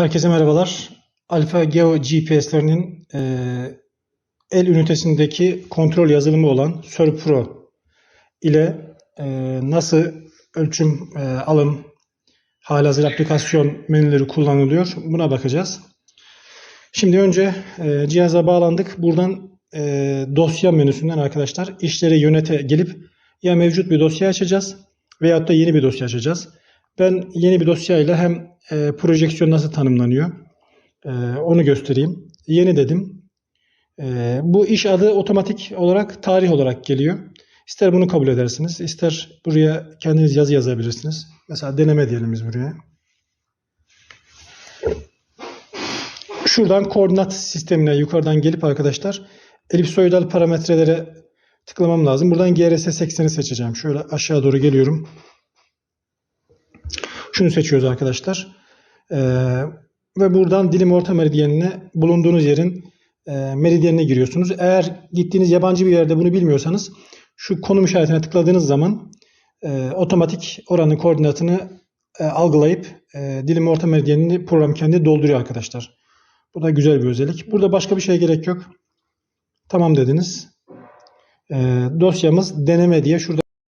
Herkese merhabalar. Alfa Geo GPS'lerinin e, el ünitesindeki kontrol yazılımı olan SerPro ile e, nasıl ölçüm, e, alım, halihazır aplikasyon menüleri kullanılıyor buna bakacağız. Şimdi önce e, cihaza bağlandık. Buradan e, dosya menüsünden arkadaşlar işleri yönete gelip ya mevcut bir dosya açacağız veyahut da yeni bir dosya açacağız. Ben yeni bir dosyayla hem e, projeksiyon nasıl tanımlanıyor e, onu göstereyim. Yeni dedim. E, bu iş adı otomatik olarak tarih olarak geliyor. İster bunu kabul edersiniz, ister buraya kendiniz yazı yazabilirsiniz. Mesela deneme diyelim biz buraya. Şuradan koordinat sistemine yukarıdan gelip arkadaşlar elipsoidal parametrelere tıklamam lazım. Buradan GRS 80'i seçeceğim. Şöyle aşağı doğru geliyorum. Şunu seçiyoruz arkadaşlar. Ee, ve buradan dilim orta meridyenine bulunduğunuz yerin e, meridyenine giriyorsunuz. Eğer gittiğiniz yabancı bir yerde bunu bilmiyorsanız şu konum işaretine tıkladığınız zaman e, otomatik oranın koordinatını e, algılayıp e, dilim orta meridyenini program kendi dolduruyor arkadaşlar. Bu da güzel bir özellik. Burada başka bir şey gerek yok. Tamam dediniz. E, dosyamız deneme diye şurada